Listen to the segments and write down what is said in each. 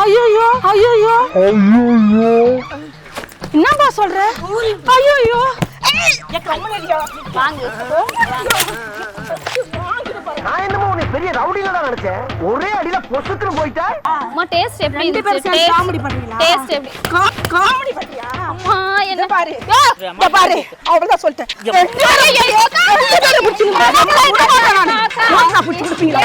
ஐயோ ஐயோ என்னப்பா சொல்ற? ஐயோ வாங்க. நான் என்னமோ உன்னை பெரிய ரவுடில தான் நினைச்சேன். ஒரே அடியில பொசுக்குன்னு போயிட்டா? அம்மா டேஸ்ட் எப்படி ரெண்டு பேரும் இருந்துச்சு சேர்ந்து காமெடி பண்றீங்களா டேஸ்ட் எப்படி? காமெடி பண்றியா அம்மா என்ன? பாரு. இத பாரு. அவ்வளவுதான் சொல்லிட்டேன். ரெண்டு பேரும். நம்மள நானு. பிடிச்சு கொடுப்பீங்களா?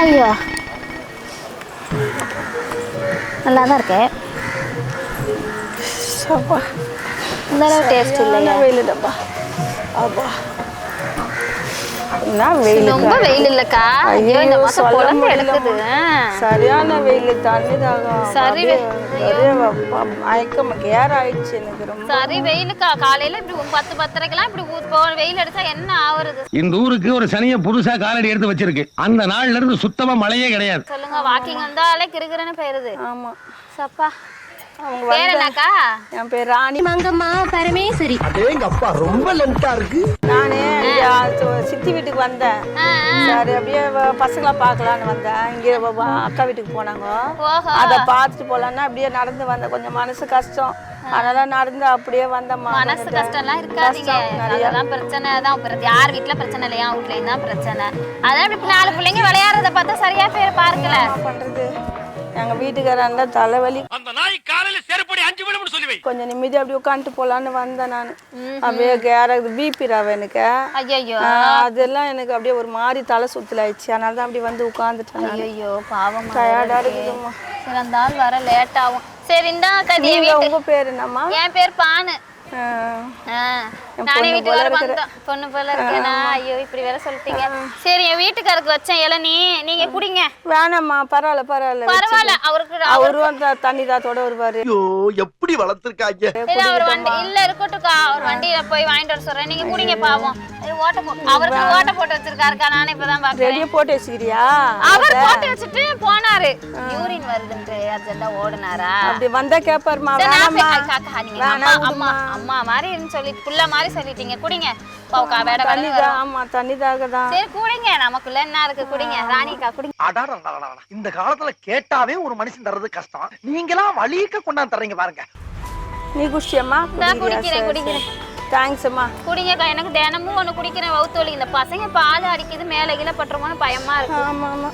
ஐயோ. நல்லா தான் இருக்கேன் அப்பா, இந்த அளவு டேஸ்ட் இல்லையா வெயிலுடப்பா. அப்பா. ரொம்ப வெயில் இல்லக்கா. ஐயோ இந்த மாசம் முடியலம்மா. எடுக்குது. சரியான வெயில் தண்ணி தாகம் சரி மயக்கம் கேர் ஆயிடுச்சு எனக்கு ரொம்ப. சரி வெயிலுக்கா. காலையில இப்படி பத்து பத்தரைக்கெல்லாம் இப்படி ஊ- போ- வெயில் அடிச்சா என்ன ஆவறது? இந்த ஊருக்கு ஒரு சனிய புதுசா காலடி எடுத்து வச்சிருக்கு. அந்த நாள்ல இருந்து சுத்தமா மழையே கிடையாது. சொல்லுங்க வாக்கிங் வந்தாலே கிருகிருன்னு போயிருது. ஆமா. சப்பா. என் பேர் ராணி. மங்கம்மா பரமேஸ்வரி. அதேங்க அப்பா ரொம்ப லென்த்தா இருக்கு. நானு சித்தி வீட்டுக்கு வந்தேன். சரி அப்படியே பசங்களை பார்க்கலான்னு வந்தேன். இங்கே அக்கா வீட்டுக்கு போனாங்க. அதை பார்த்துட்டு போலான்னா அப்படியே நடந்து வந்தேன். கொஞ்சம் மனசு கஷ்டம். அதனால நடந்து அப்படியே வந்தம்மா. மனசு கஷ்டம்லாம் இருக்காதீங்க. கஷ்டம் நிறைய. அதெல்லாம் பிரச்சனை தான். யார் வீட்ல பிரச்சனை இல்லையா? வீட்லயும் தான் பிரச்சனை. அதான் இப்படி நாலு பிள்ளைங்க விளையாடுறத பார்த்தா சரியா பேர் பார்க்கல. பண்றது. எங்க வீட்டுக்காரன் தலைவலி. அந்த நாய் காலையில செருப்படி அஞ்சு விழும்னு சொல்லி கொஞ்சம் நிம்மதியா அப்படியே உட்காந்துட்டு போலான்னு வந்தேன் நான். அப்படியே கேர பிபி ரவை எனக்கு. ஐயோ அதெல்லாம் எனக்கு அப்படியே ஒரு மாதிரி தலை சுத்தல் ஆயிடுச்சு அதனால தான் அப்படியே வந்து உட்காந்துட்டேன். ஐயோ பாவம் டயர்டா இருக்குதும்மா. சிறந்தால் வர லேட் ஆகும். சரி இந்தா கதி உங்க பேர் என்னம்மா? என் பேர் பானு. ஆ, நானே பொண்ணு வீட்டுக்கு போல வர இருக்கிற. வந்தோம் பொண்ணு போல இருக்கேனா. ஐயோ இப்படி வேற சொல்லிட்டீங்க. சரி என் வீட்டுக்காருக்கு வச்சேன். இளநீ நீங்க குடிங்க. வேணாம்மா பரவாயில்ல பரவாயில்ல பரவாயில்ல. அவருக்கு அவரும் அந்த தண்ணி தாத்தோட வருவாரு. ஐயோ எப்படி வளர்த்துருக்காங்க? இல்ல அவர் வண்டி இல்ல இருக்கட்டும்க்கா. அவர் வண்டியில போய் வாங்கிட்டு வர சொல்றேன். நீங்க குடிங்க பாவம். ஓட்ட போ அவருக்கு ஓட்ட போட்டு வச்சிருக்காருக்கா. நானே இப்பதான் பாக்குறேன். போட்டு வச்சுக்கிறியா? அவர் போட்டு வச்சுட்டு போனாரு. யூரின் வருதுன்ட்டு ஓடுனாரா? அப்படி வந்தா கேப்பாருமா வேணாம்மா. அம்மா அம்மா மாதிரி சொல்லி புள்ள மாதிரி சொல்லிட்டீங்க. குடிங்க. பாவுக்கா வேட தண்ணி தான் ஆமா தண்ணி தாக தான் சரி குடிங்க. நமக்குள்ள என்ன இருக்கு? குடிங்க. ராணிக்கா குடிங்க. அடாடா இந்த காலத்துல கேட்டாவே ஒரு மனுஷன் தர்றது கஷ்டம். நீங்களாம் வழிக்க கொண்டாந்து தர்றீங்க பாருங்க. நீ குடிச்சியம்மா நான் குடிக்கிறேன் குடிக்கிறேன். தேங்க்ஸ் அம்மா. குடிங்கக்கா எனக்கு தினமும் ஒண்ணு குடிக்கிறேன் வவுத்தோலி. இந்த பசங்க பால் அடிக்குது மேல கீழே பட்டுருமோன்னு பயமா இருக்கு. ஆமா ஆமா.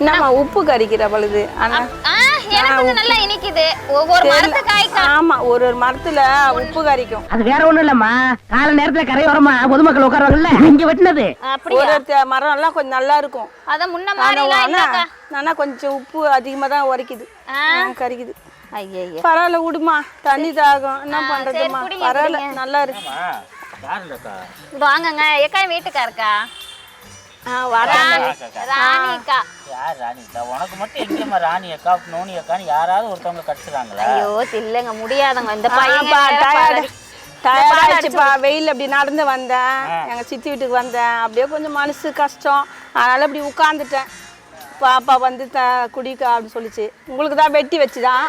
என்னம்மா உப்பு கறிக்கிற பொழுது? ஆனா எனக்கு இது நல்லா இனிக்குது. ஒவ்வொரு மரத்து ஆமா ஒரு ஒரு மரத்துல உப்பு கறிக்கும் அது வேற ஒண்ணும் இல்லம்மா. கால நேரத்துல கரையோரமா பொதுமக்கள் உட்காருவாங்கல்ல இங்க வெட்டினது. ஒரு மரம் எல்லாம் கொஞ்சம் நல்லா இருக்கும். முன்ன ஆனா கொஞ்சம் உப்பு அதிகமா தான் உரைக்குது. கறிக்குது ஐயோ பரவாயில்ல விடுமா தண்ணி தாகம். என்ன பண்றதுமா பரவாயில்ல. நல்லா இருக்கு. வாங்கங்க. ஏக்கா வீட்டுக்காருக்கா ஆ வரேன் ராணிக்கா. யார் ராணி? அக்கா உனக்கு மட்டும் எங்கேம்மா ராணி அக்கா நோனி அக்கான்னு யாராவது ஒருத்தவங்க கடிச்சிடாங்களா ஐயோ இல்லைங்க முடியாதுங்க. இந்த பையன் வெயில் அப்படி நடந்து வந்தேன். எங்க சித்தி வீட்டுக்கு வந்தேன். அப்படியே கொஞ்சம் மனசு கஷ்டம். அதனால இப்படி உட்காந்துட்டேன் பாப்பா வந்து த குடிக்க அப்படின்னு சொல்லிச்சு. உங்களுக்கு தான் வெட்டி வச்சுதான்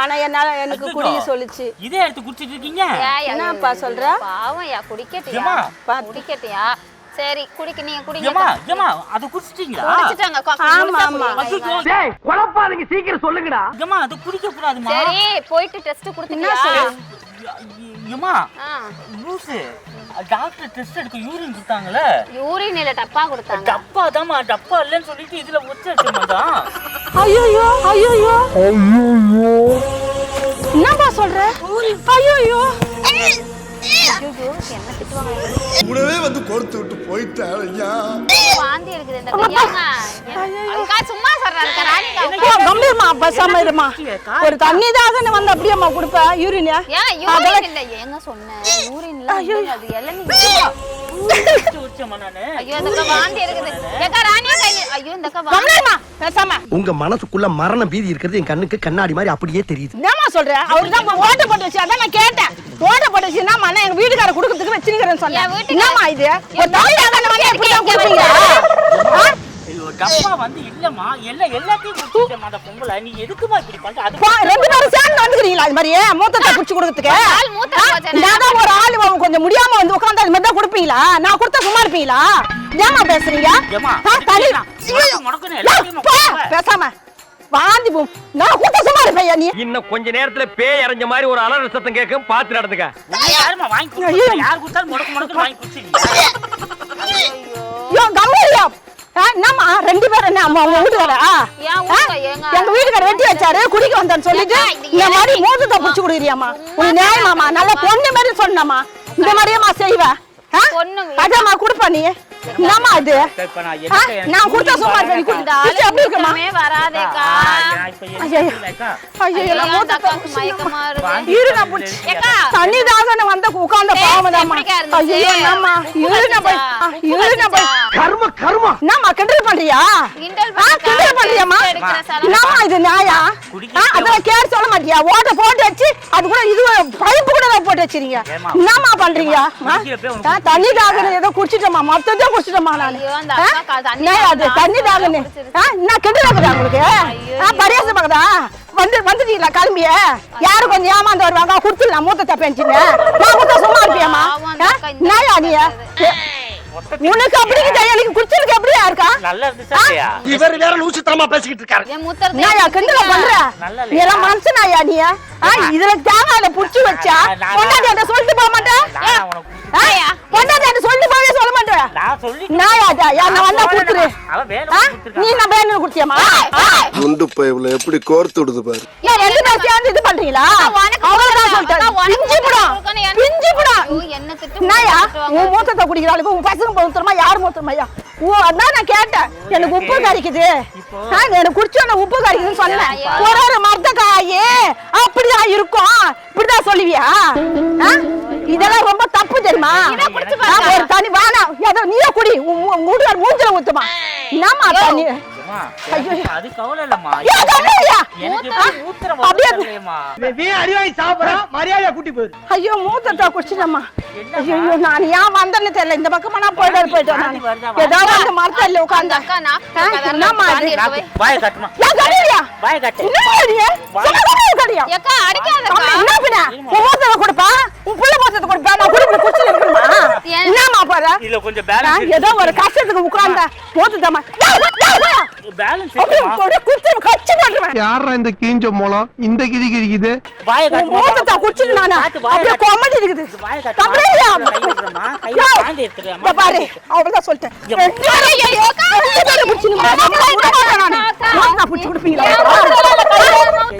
ஆனா என்னால எனக்கு குடிக்க சொல்லிச்சு. இதே எடுத்து குடிச்சிட்டு இருக்கீங்க? என்னப்பா சொல்ற? பாவம் யா குடிக்கட்டியா? குடிக்கட்டியா? சரி குடிக்க நீங்க குடிங்க. ஏமா ஏமா அதை குடிச்சிட்டீங்களா? குடிச்சிட்டாங்க கா- ஆமா, ஆமா. டேய் குழப்பாதீங்க சீக்கிரம் சொல்லுங்கடா. ஏமா அது குடிக்க கூடாதுமா சரி போயிட்டு டெஸ்ட் கொடுத்துட்டியா ஏமா லூசு. டாக்டர் டெஸ்ட் எடுக்க யூரின் கொடுத்தாங்கல்ல யூரின் இல்ல டப்பா கொடுத்தாங்க. டப்பா தாம்மா டப்பா இல்லைன்னு சொல்லிட்டு இதுல ஒச்ச வச்சிருந்தான் ஐயோ ஐயோ என்னப்பா சொல்ற? ஐயோ என்ன திட்டுவாங்க. கூடவே வந்து கொடுத்து வாந்தி இருக்குது இந்த கையாங்க அக்கா சும்மா சொல்றாங்க ராணிக்கா கம்பீரமா பசாம இருமா ஒரு தண்ணி தாக வந்து அப்படியேம்மா கொடுப்ப யூரின் ஏன் யூரின் இல்ல ஏங்க சொன்னேன் யூரின்ல அது இளநீ. உங்க மனசுக்குள்ள மரண பீதி இருக்கிறது என் கண்ணுக்கு கண்ணாடி மாதிரி அப்படியே தெரியுது. என்னம்மா சொல்ற? அவரு தான் ஓட்ட போட்டு வச்சு அதான் நான் கேட்டேன். ஓட்ட போட்டு வச்சு என்னம்மா நான் எங்க வீட்டுக்கார குடுக்கறதுக்கு வச்சிருக்கிறேன்னு சொன்னேன். என்னம்மா இது? ஒரு தண்ணி தாக வந்து தப்பா வந்து இல்லம்மா. எல்லாம் எல்லாத்தையும் குடிச்சிட்டேம்மா அந்த பொம்பளை. நீ எதுக்குமா இப்படி பண்ற? அது பா, ரெண்டு பேரும் சேர்ந்து வந்துக்கிறீங்களா? அது மாதிரியே மூத்தத்தை குடிச்சு கொடுக்கறதுக்கு. நான் ஒரு ஆள் கொஞ்சம் முடியாம வந்து உட்காந்து அது மாதிரி தான் கொடுப்பீங்களா? நான் கொடுத்தா சும்மா இருப்பீங்களா? ஏமா பேசுறீங்க? போ. பேசாம. வாந்தி போ. நான் கூட்ட சும்மா இருப்பையா நீ? இன்னும் கொஞ்ச நேரத்துல பேய் அரைஞ்ச மாதிரி ஒரு அலற சத்தம் கேட்கும். பாத்து நடந்துக்க. யாரும்மா வாங்கி யார் கொடுத்தாலும் முடக்கு முடக்கு வாங்கி குடிச்சிருக்கீங்க யோ கம்மியா என்னம்மா? ரெண்டு பேரும் என்ன அம்மா உங்க வீட்டுக்காரா? எங்க- வீட்டுக்கார வெட்டி வச்சாரு குடிக்க வந்தேன்னு சொல்லிட்டு இந்த மாதிரி மூத்தத்தை புடிச்சு குடுக்குறியாம்மா? உன் நியாயமாமா நல்ல பொண்ணு மாதிரி சொன்னம்மா. இந்த மாதிரியேம்மா செய்வ. அதாம்மா கொடுப்பா நீ. நான் கொடுத்தா சும்மா நீ இருக்குமா வராதேக்கா. ஐயோ. ஐயோ மயக்கமா இருக்கு. வாங்கி இரு நான் தரேன் புடிச்சு ஏக்கா. தண்ணி தாகன்னு வந்த உட்கார்ந்த எப்படிக்கா இருந்துச்சு? ஐயோ என்னம்மா? இரு நான் போய் இரு நான் போய்? கர்ம கர்மா. என்னம்மா கிண்டல் பண்றியா? கிண்டல். என்னம்மா இது ஆ, அதெல்லாம் கேட்டு சொல்ல மாட்டியா? ஓட்ட போட்டு வச்சு அது கூட இது பைப்பு கூட தான் போட்டு வச்சிருங்க? என்னம்மா பண்றீங்க? தண்ணி தாகன்னு ஏதோ குடிச்சிட்டோமா மொத்தத்தையும் குடிச்சிட்டோமா நான் அது? தண்ணி உங்களுக்கு? பரியாசம் பார்க்குதா வந்து வந்துட்டீங்களா கிளம்பிய யாரு கொஞ்சம் ஏமாந்து வருவாங்க கொடுத்துடலாம் மூத்த நான் கொடுத்தா சும்மா இருப்பியாம்மா? பாவம் அந்த அக்கா இந்த நாயா நீ? உனக்கு அப்படிங்கிட்ட எனக்கு குடிச்சிருக்கு எப்படியா இருக்கா? நல்லா இருந்துச்சா இல்லையா இவர் வேற லூசுத்தனமா பேசிக்கிட்டு இருக்காரு. என் முத்தரத்தை நாயா கிண்டல பண்ற? நல்லா நீ எல்லாம் மனுஷனாயா நீ? ஆ, இதுல தேங்காயில புடிச்சு வச்சா நான் நான் பொண்டாட்டி அந்த சொல்லிட்டு போக மாட்டேன் நான்? பொண்டாட்டி அந்த சொல்லிட்டு நான் சொல்லி நாயா அதா யா நான் வந்தா குடுத்துரு. அவ வேலை ஆ? கொடுத்துருக்கா நீ நான் குண்டு பைப்ல எப்படி கோர்த்து விடுது பாரு. ஏன் ரெண்டு பேரும் சேர்ந்து இது பண்றீங்களா? அவ்வளவுதான் சொல்லிட்டேன். உனக்கு பிஞ்சு புடம் கொடுக்கணும், எனக்கு பிஞ்சு புடம் ஐயோ, என்ன திட்டு நாயா திட்டுவாங்க. உன் மூத்தத்தை குடிக்கிறாளுக்கு உன் பசங்க மூத்தமா யார் மூத்தமாயா ஓ அதான் நான் கேட்டேன். எனக்கு உப்பு கறிக்குது எனக்கு உப்பு கறிக்குதுன்னு சொன்னேன். ஒரு அப்படிதான் இருக்கும். இப்படிதான் சொல்லுவியா? இதெல்லாம் ரொம்ப தப்பு தெரியுமா? ஒரு தண்ணி வேணாம் ஏதோ நீயே குடி. உன் மூஞ்சில ஊத்துமா. என்னம்மா தண்ணி அது கவலை இல்லம்மா. மரியாதையா கூட்டி போயிரு. ஐயோ மூத்தத்தை குடிச்சிட்டம்மா ஐயோ நான் ஏன் வந்தேன்னு தெரியல. இந்த பக்கமா நான் போயிட்டு போயிட்டேன் நான் ஏதாவது அந்த மரத்தில் அந்த உட்காந்தேன் அக்கா நாக்கு ஆ, கதறல என்னம்மா தாண்டி இது? இருக்கவே. வாயை கட்டுமா? ஏன் கடியா வாயை கட்டு. என்ன நீ சொல்ல கடியா ஏக்கா, அடிக்காதக்கா. என்ன பின்ன? உன் மூத்தத்தை கொடுப்பா? உன் புள்ள மூத்தத்தை கொடுப்பா? நான் குடிப்பு குடிச்சு என்னம்மா போற இதுல கொஞ்சம் பேலன்ஸ் ஏதோ ஒரு கஷ்டத்துக்கு உட்கார்ந்த மூத்தத்தம்மா பேலன்ஸ் குடிச்சு கச்சு யாரா இந்த கீஞ்ச மூலம் இந்த கிதி கிதிக்குது. வாயை உன் மூத்தத்தை குடிச்சிட்டு நானு? காட்டு, அப்படியே. கொமட்டி இருக்குது. வாயை பாரு. அவ்வளவுதான் சொல்லிட்டேன். நானு. மூத்தத்தை பிடிச்சு கொடுப்பீங்களா?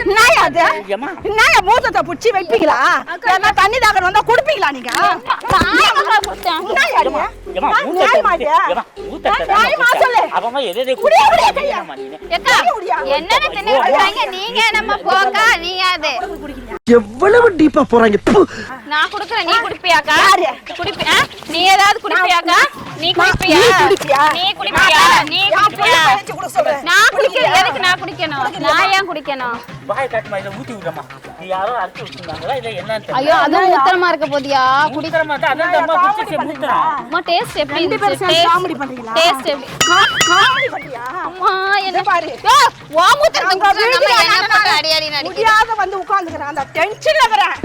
என்னய்யா அது? ஏம்மா. என்னய்யா மூத்தத்தை பிடிச்சு வைப்பீங்களா? தண்ணி தாகணும் வந்தா கொடுப்பீங்களா நீங்க? எவ்வளவு டீப்பா போறாங்க. நான் குடுக்குறேன் நீ குடிப்பியாக்கா? யாரு? குடிப்பி ஆ? நீ ஏதாவது குடிப்பியாக்கா? நீ குடிப்பியா? நீ குடிப்பியா? நீ குடிப்பியா நீ என் புள்ள குடிப்பியா பறிச்சு கொடுக்க சொல்றேன். நான் குடிக்கிறேன் எதுக்கு நான் குடிக்கணும் நான் ஏன் குடிக்கணும் வாயை காட்டுமா, இதை ஊத்தி. இது யாரோ அரைச்சு வச்சிருந்தாங்களா, இல்ல என்னன்னு. ஐயோ அதுவும் மூத்திரமா இருக்க போதியா குடி ஊத்துற மாதிரி அதான் அம்மா. அம்மா டேஸ்ட் எப்படி ரெண்டு பேரும் சேர்ந்து காமெடி பண்றீங்களா? டேஸ்ட் எப்படி கா- காமெடி பண்றியா? அம்மா என்ன பாரு. உன் மூத்திரத்தை அங்க குடிச்சா நம்ம வீட்டுல என்ன நான் பண்ற அடி அடி நடிக்க முடியாத வந்து உட்கார்ந்துக்கிறேன் அந்த டென்ஷன்ல இருக்கிறேன்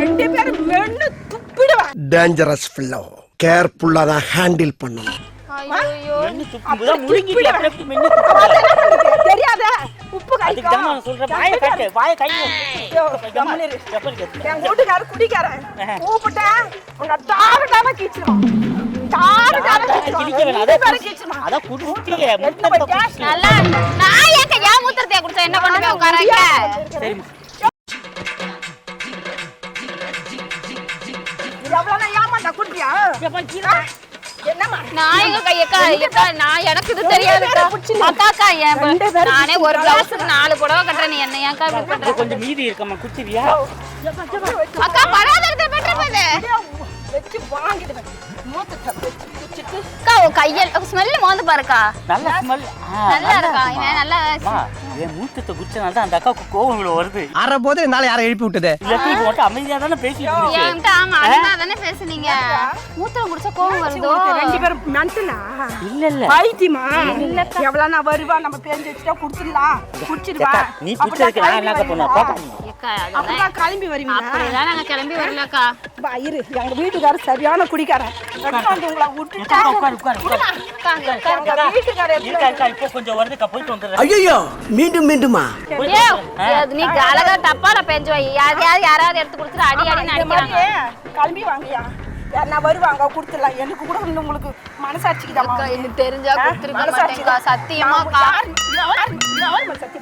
ரெண்டு பேரும் மென்னு துப்பிடுவேன் டேஞ்சரஸ் ஃபில்லோ கேர்ஃபுல்லா தான் ஹேண்டில் பண்ணணும் ஐயோ மென்னு துப்பும்போது முழுங்கிட்டு மென்னு? தெரியாத உப்பு தான் நான் சொல்றேன், வாயை காட்டு, வாயை கை கம்முனு. எப்படி கேட்டு? என் வீட்டுக்காரர் குடிக்காரன் கூப்பிட்டேன் உங்க தாரு தானே கீச்சிரும் தாரு தானே அதான் பேரும் குடிச்சு- கீச்சிருமா? குடிச்சிட்டியே, முத்தத்தை குடிச்சிட்டியே. நல்லா நான் ஏன் மூத்திரத்தை குடிச்சா என்ன பண்ணுவேன்? உட்காராங்க சரிம்மா. எவ்வளவு ஏமாண்டா. என்னம்மா நான் ஒரு பிளவுஸுக்கு நாலு புடவை கட்டுறேன் நீ என்ன ஏன்க்கா இப்படி பண்ற இது கொஞ்சம் மீதி இருக்கம்மா குச்சிரியா அக்கா வச்சு வாங்கிடுவேன் மூத்தத்தை வச்சு குடிச்சிட்டு அக்கா உன் கையல் ஸ்மெல் மோந்து பாருக்கா நல்ல ஸ்மெல் நல்லா இருக்கா இவன் நல்லா என் மூத்தத்தை குடிச்சனால தான் அந்த அக்காவுக்கு கோவம் இவ்வளவு வருது அற போது என்னால யாரை எழுப்பி விட்டது இது மட்டும் அமைதியா தானே பேசிட்டு என்கிட்ட ஆமா அதுதான் தானே பேசுனீங்க மூத்திரம் குடிச்சா கோவம் வருதோ ரெண்டு பேரும் மென்டலா இல்ல இல்ல பைத்தியமா எவ்வளவு நான் வருவா நம்ம பேஞ்சு வச்சுட்டா குடுத்துடலாம் குடிச்சிருவா அக்கா, நீ குடிச்சதுக்கு நான் என்ன பண்ணுவேன் அப்பதான் கிளம்பி வருவீங்களா அப்படிலாம் நாங்க கிளம்பி வரலக்கா இரு எங்க வீட்டுக்காரர் சரியான குடிக்காரன் ஐயோ மீண்டும் மீண்டுமா? நீ அழகா டப்பால பெஞ்சு யாரையாவது யாராவது எடுத்து கொடுத்துட்டு அடி அடி நடிக்கிறாங்க கிளம்பி வாங்கயா? வருவாங்க கொடுத்துடலாம். எனக்கு கூட இன்னும் உங்களுக்கு மனசாட்சிக்கு அக்கா, எனக்கு தெரிஞ்சா கொடுத்துருக்க சத்தியமாக்கா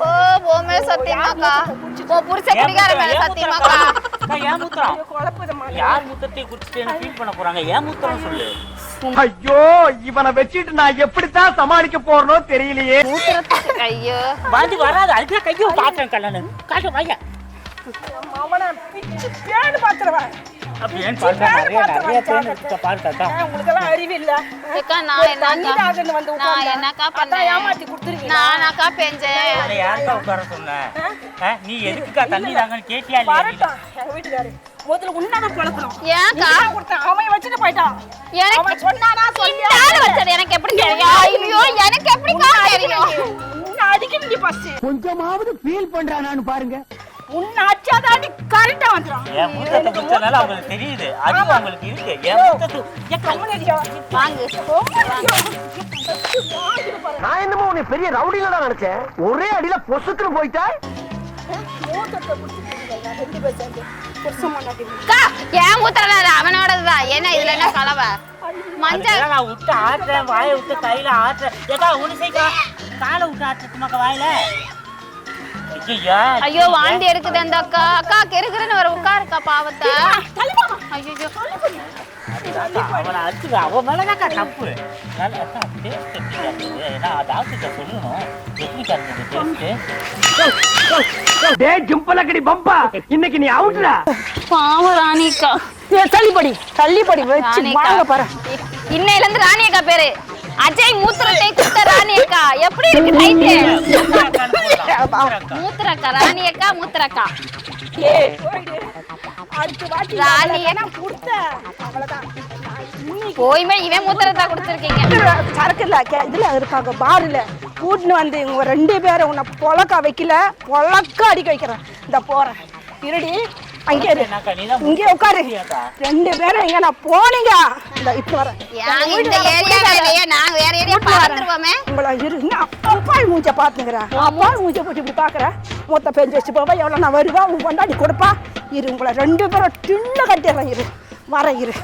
ஓ போமே சத்தியமாக்கா ஓ புருஷ குடிக்கார மேல சத்தியமாக்கா ஏன் மூத்திரம் குழப்பதமா யார் மூத்தத்தை குடிச்சிட்டு ஃபீல் பண்ண போறாங்க? ஏன் மூத்திரம் சொல்லு. ஐயோ இவனை வச்சுட்டு நான் எப்படித்தான் சமாளிக்க போறனோ தெரியலையே. ஐயோ. வந்து வராது. அதுக்கு கையோ காட்டுறேன் கண்ணனு. காட்டு வாங்க. பிச்சு பேடு உங்களுக்கெல்லாம் அறிவு இல்ல நானாக்கா பெஞ்சேன். யாருக்கா உட்கார சொன்ன? நீ எதுக்குக்கா தண்ணி தாங்கன்னு கேட்டியா இல்லையா எங்க வீட்டுக்காரு. முதல்ல பழக்கணும் ஏன்க்கா? கொடுத்தான். அவன் வச்சுட்டு போயிட்டான். எனக்கு சொன்னானா வச்சது எனக்கு எப்படி தெரியும்? ஐயோ எனக்கு எப்படிக்கா தெரியும்? அடிக்கணும் ஃபர்ஸ்ட் கொஞ்சமாவது ஃபீல் பண்றானான்னு பாருங்க. உன்னை அடிச்சாதான் நீ கரெக்டா வந்துடும் என் மூத்தத்தை குடிச்சனால அவங்களுக்கு தெரியுது. அறிவு அவங்களுக்கு இருக்கு. என் மூத்தத்து ஏன் கம்மு- வாங்கு. நான் என்னமோ உன்னை பெரிய ரவுடியில தான் நினைச்சேன். ஒரே அடியில பொசுக்குன்னு போயிட்டா ஏன் ஊத்துறல அவனோடதுதான். என்ன இதுல என்ன கலவை? மஞ்சள். நான் விட்டு ஆட்டுறேன் வாயை விட்டு கையில ஆட்டுறேன். ஒண்ணு செய்க்கா காலை விட்டு ஆட்டுறதுமாக்கா வாயில. ஐயா ஐயோ வாந்தி எடுக்குது அந்த அக்கா. அக்கா கெருக்குறன்னு வர உட்காருக்கா பாவத்தை? ஐயோ அவனை அடிச்சு அவன் மேலதாக்கா தப்பு. ஏன்னா டாக்டர்கிட்ட சொல்லணும். இருந்தது பம்பா. இன்னைக்கு நீ அவுட்ரா பாவம் ராணிக்கா. தள்ளிப்படி தள்ளிப்படி வச்சு வாங்க பாரு. இன்னையில இருந்து ராணி அக்கா பேரு. அஜய் மூத்திரத்தை குத்த ராணி அக்கா. எப்படி இருக்கு டைட்டு மூத்திரக்கா ராணி அக்கா மூத்திரக்கா. போய்மே இவன் மூத்திரத்தா கொடுத்துருக்கீங்க. சரக்கு இல்ல கே- இதுல இருக்காங்க பாருல. கூட்டின்னு வந்து இவங்க ரெண்டு பேரும் உன்னை பொழக்க வைக்கல பொழக்க அடிக்க வைக்கிறேன். இந்த போறேன். இருடி. இங்கே உட்காரு. ரெண்டு பேரும் எங்க நான் போனீங்க. இந்த இப்ப வரேன் ஏன் இந்த நான் வேற ஏரியா பார்த்துருவோமே. உங்களை இரு. இன்னும் அப்பாய் மூஞ்ச பாத்துங்கிறேன் அப்பாய் மூஞ்ச போட்டு இப்படி பாக்குறேன் மூத்த பெஞ்சு வச்சு போவா. எவ்வளவு நான் வருவா? உன் கொண்டாடி கொடுப்பா? இரு உங்களை ரெண்டு பேரும் டின்னு கட்டிடுறேன் இரு. வரேன் இரு.